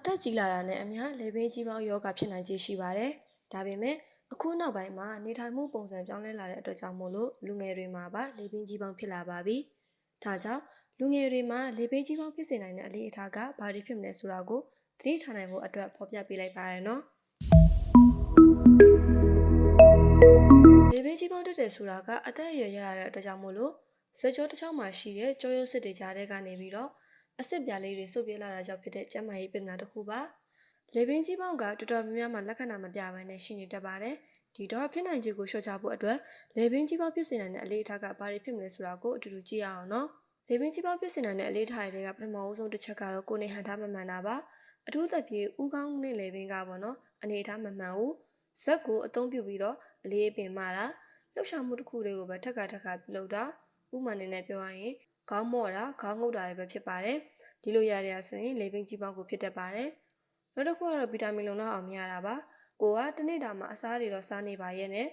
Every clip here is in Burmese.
အသက်ကြီးလာတာနဲ့အမျှလေဘေးကြီးပေါင်းယောဂဖြစ်နိုင်ခြေရှိပါတယ်။ဒါပေမဲ့အခုနောက်ပိုင်းမှာနေထိုင်မှုပုံစံပြောင်းလဲလာတဲ့အတွက်ကြောင့်မို့လို့လူငယ်တွေမှာပါလေဘေးကြီးပေါင်းဖြစ်လာပါပြီ။ဒါကြောင့်လူငယ်တွေမှာလေဘေးကြီးပေါင်းဖြစ်စေနိုင်တဲ့အလေးအထားကဘာတွေဖြစ်မလဲဆိုတာကိုသတိထားနိုင်ဖို့အတွက်ဖော်ပြပေးလိုက်ပါရနော်။လေဘေးကြီးပေါင်းတက်တယ်ဆိုတာကအသက်အရွယ်ရလာတဲ့အတွက်ကြောင့်မို့လို့စကြောတစ်ချောင်းမှာရှိတဲ့ကြောရုပ်စစ်တွေကြားထဲကနေပြီးတော့ အစ်စ်ပြားလေးတွေစုပ်ပြဲလာတာကြောင့်ဖြစ်တဲ့ကျန်းမာရေးပြဿနာတစ်ခုပါလေပင်ကြီးပေါင်းကတော်တော်များများမှလက္ခဏာမပြဘဲနဲ့ရှိနေတတ်ပါတယ်ဒီတော့ဖြစ်နိုင်ခြေကိုလျှော့ချဖို့အတွက်လေပင်ကြီးပေါင်းဖြစ်စေနိုင်တဲ့အလေးအထားကဘာတွေဖြစ်မလဲဆိုတာကိုအတူတူကြည့်ရအောင်နော်လေပင်ကြီးပေါင်းဖြစ်စေနိုင်တဲ့အလေးအထားတွေကပထမအဆုံးတစ်ချက်ကတော့ကိုယ်နေဟန်ထားမမှန်တာပါအထူးသဖြင့်ဥကောင်းနဲ့လေပင်ကပေါ့နော်အနေအထားမမှန်ဘူးဇက်ကိုအသုံးပြုပြီးတော့အလေးပင်မာတာလှုပ်ရှားမှုတစ်ခုတွေကိုပဲထက်ကထက်ကပြုလုပ်တာဥမာအနေနဲ့ပြောရရင် ခေါင်းမော့တာခေါင်းငုပ်တာတွေပဲဖြစ်ပါတယ်ဒီလိုရရဆိုရင်လေပင်ကြီးပေါင်းကိုဖြစ်တတ်ပါတယ်။နောက်တစ်ခုကတော့ဗီတာမင်လုံလောက်အောင်မရတာပါ။ကိုကတစ်နေ့တာမှာအစားတွေတော့စားနေပါရဲ့နဲ့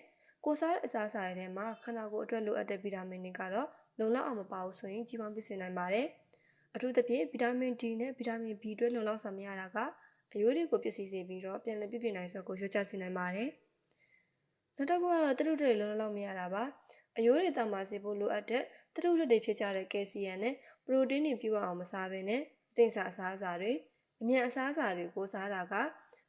ကိုစားတဲ့အစားအစာတွေထဲမှာခန္ဓာကိုယ်အတွက်လိုအပ်တဲ့ဗီတာမင်တွေကတော့လုံလောက်အောင်မပါဘူးဆိုရင်ကြီးပေါင်းဖြစ်စေနိုင်ပါတယ်။အထူးသဖြင့်ဗီတာမင် D နဲ့ဗီတာမင် B အတွက်လုံလောက်စွာမရတာကအယိုးတွေကိုပျက်စီးစေပြီးတော့ပြန်လည်ပြည့်ပြည့်နိုင်စွာကိုရွှေ့ချစေနိုင်ပါတယ်။နောက်တစ်ခုကတော့တရုတ်တွေလုံလောက်မရတာပါ။ အယိုးတွေတာမာစေဖို့လိုအပ်တဲ့တရုတ်တွေဖြစ်ကြတဲ့ကယ်ဆီယမ်နဲ့ပရိုတင်းတွေပြည့်ဝအောင်မစားဘဲနဲ့အကျင့်စာအစားအစာတွေအမြန်အစားအစာတွေကိုစားတာက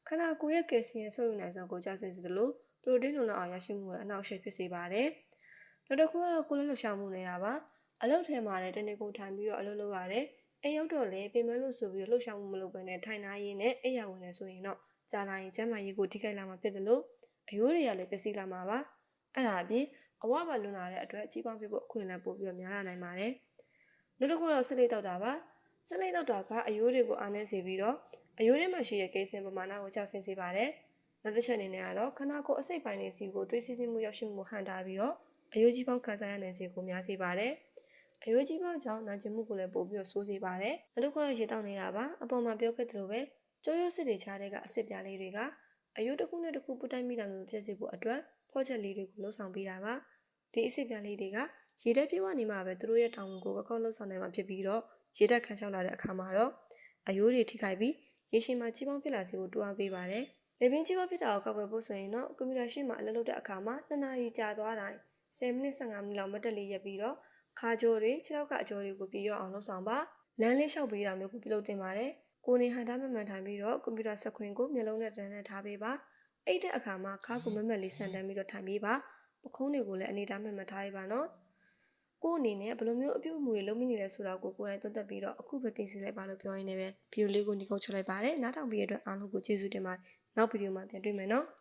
ခန္ဓာကိုယ်ရဲ့ကယ်ဆီယမ်ဆုပ်ယူနိုင်စွာကိုကျဆင်းစေသလိုပရိုတင်းလုံလောက်အောင်ရရှိမှုကအနှောက်အယှက်ဖြစ်စေပါတယ်။နောက်တစ်ခုကတော့ကိုယ်လက်လှုပ်ရှားမှုနေတာပါ။အလုပ်ထဲမှာလည်းတနေ့ကုန်ထိုင်ပြီးတော့အလုပ်လုပ်ရတယ်။အိမ်ရောက်တော့လည်းပြင်မလို့ဆိုပြီးတော့လှုပ်ရှားမှုမလုပ်ဘဲနဲ့ထိုင်နာရင်းနဲ့အိပ်ရဝင်နေဆိုရင်တော့ကြာလာရင်ကျန်းမာရေးကိုထိခိုက်လာမှာဖြစ်တယ်လို့အယိုးတွေကလည်းပျက်စီးလာမှာပါ။အဲ့ဒါအပြင် အဝပါလွန်လာတဲ့အတွက်အကြီးပေါင်းဖြစ်ဖို့အခွင့်အလမ်းပို့ပြီးတော့များလာနိုင်ပါတယ်။နောက်တစ်ခုကတော့ဆလိတ်တောက်တာပါ။ဆလိတ်တောက်တာကအယိုးတွေကိုအားနည်းစေပြီးတော့အယိုးတွေမှာရှိတဲ့ကိစ္စပမာဏကိုကျဆင်းစေပါတယ်။နောက်တစ်ချက်အနေနဲ့ကတော့ခနာကိုယ်အစိတ်ပိုင်းတွေစီကိုသွေးစီးဆင်းမှုရောက်ရှိမှုဟန်တာပြီးတော့အယိုးကြီးပေါင်းခံစားရနိုင်စေကိုများစေပါတယ်။အယိုးကြီးပေါင်းကြောင့်နာကျင်မှုကိုလည်းပိုပြီးတော့ဆိုးစေပါတယ်။နောက်တစ်ခုကတော့ရေတောက်နေတာပါ။အပေါ်မှာပြောခဲ့သလိုပဲကျိုးရိုးစစ်တွေချားတဲ့ကအစစ်ပြားလေးတွေက အယိုးတစ်ခုနဲ့တစ်ခုပူတိုင်းမိတာမျိုးဖြစ်စေဖို့အတွက်ဖော့ချက်လေးတွေကိုလှုပ်ဆောင်ပေးတာပါ။ဒီအစစ်ပြားလေးတွေကရေတက်ပြေးဝနေမှာပဲသူတို့ရဲ့တောင်ဝန်ကိုကောက်ကောက်လှုပ်ဆောင်နိုင်မှာဖြစ်ပြီးတော့ရေတက်ခန်းချောက်လာတဲ့အခါမှာတော့အယိုးတွေထိခိုက်ပြီးရေရှည်မှာကြီးပေါင်းဖြစ်လာစေဖို့တွန်းအားပေးပါတယ်။လေပင်ကြီးပေါင်းဖြစ်တာကိုကောက်ွယ်ဖို့ဆိုရင်တော့ကွန်ပျူတာရှင်းမှာအလုပ်လုပ်တဲ့အခါမှာ2နာရီကြာသွားတိုင်း10မိနစ်15မိနစ်လောက်မတက်လေးရက်ပြီးတော့ခါကြောတွေခြေထောက်ကအကြောတွေကိုပြည့်ရအောင်လုပ်ဆောင်ပါ။လမ်းလေးလျှောက်ပေးတာမျိုးကိုပြုလုပ်တင်ပါတယ်။ ကိုနေဟန်တာမမှန်ထိုင်ပြီးတော့ကွန်ပျူတာစကွရင်ကိုမျက်လုံးနဲ့တန်းတန်းထားပေးပါ။အိတ်တဲ့အခါမှာခါကိုမက်မက်လေးဆန်တန်းပြီးတော့ထိုင်ပေးပါ။ပခုံးတွေကိုလည်းအနေထားမှန်မှန်ထားရပါနော်။ကို့အနေနဲ့ဘယ်လိုမျိုးအပြုအမူတွေလုပ်မိနေလဲဆိုတာကိုကိုယ်တိုင်သုံးသပ်ပြီးတော့အခုပဲပြင်ဆင်လိုက်ပါလို့ပြောရင်းနဲ့ပဲဗီဒီယိုလေးကိုညီကုန်းချလိုက်ပါတယ်။နားထောင်ပြီးရတဲ့အားလုံးကိုကျေးဇူးတင်ပါတယ်။နောက်ဗီဒီယိုမှာပြန်တွေ့မယ်နော်။